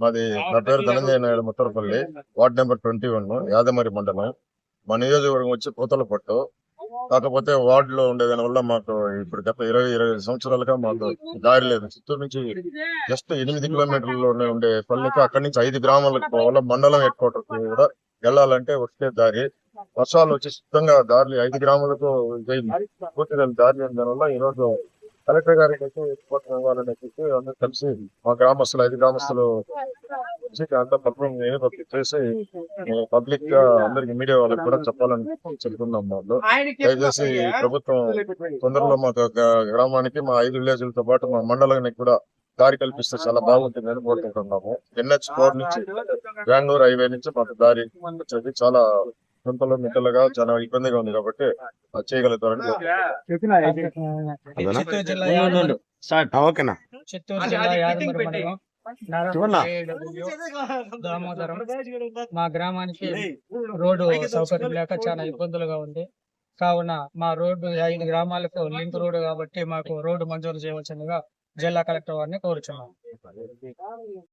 మాది నా పేరు Dhananjaya Naidu Muthrapalli ward number twenty one Yadamari మండలం. మా నియోజకవర్గం వచ్చి పూతలపట్టు కాకపోతే వార్డ్లో ఉండే దాని వల్ల మాకు ఇప్పుడు గత ఇరవై ఇరవై సంవత్సరాలుగా మాకు దారి లేదు. చిత్తూరు నుంచి జస్ట్ ఎనిమిది కిలోమీటర్లలోనే ఉండే పల్లెకు అక్కడి నుంచి ఐదు గ్రామాలకు పోవాలా. మండలం హెడ్ క్వార్టర్ కూడా వెళ్ళాలంటే వచ్చే దారి. వర్షాలు వచ్చి శుద్ధంగా దారి ఐదు గ్రామాలకు. పూర్తిగా దారి లేని దానివల్ల ఈ రోజు కలెక్టర్ గారికి అయితే రిపోర్ట్ ఇవ్వాలని చెప్పి అందరూ కలిసి మా గ్రామస్తులు ఐదు గ్రామస్తులు అంతా పత్రం చేసి పబ్లిక్గా అందరికి మీడియా వాళ్ళకి కూడా చెప్పాలని చెప్తున్నాం వాళ్ళు. దయచేసి ప్రభుత్వం తొందరలో మాకు ఒక గ్రామానికి మా ఐదు విలేజ్లతో పాటు మా మండలానికి కూడా దారి కల్పిస్తే చాలా బాగుంటుందని కోరుకుంటున్నాము. ఎన్హెచ్ ఫోర్ నుంచి బెంగళూరు హైవే నుంచి మాకు దారి వచ్చేది చాలా గుంతలు మిట్టలుగా చాలా ఇబ్బందిగా ఉంది కాబట్టి చేయగలుగుతారని ఓకేనా? చిత్తూరు జిల్లా యాదగిరి మండలం దామోదరం. మా గ్రామానికి రోడ్డు సౌకర్యం లేక చాలా ఇబ్బందులుగా ఉంది. కావున మా రోడ్డు ఐదు గ్రామాలకు లింక్ రోడ్డు కాబట్టి మాకు రోడ్డు మంజూరు చేయవలసిందిగా జిల్లా కలెక్టర్ వారిని కోరుచున్నాం.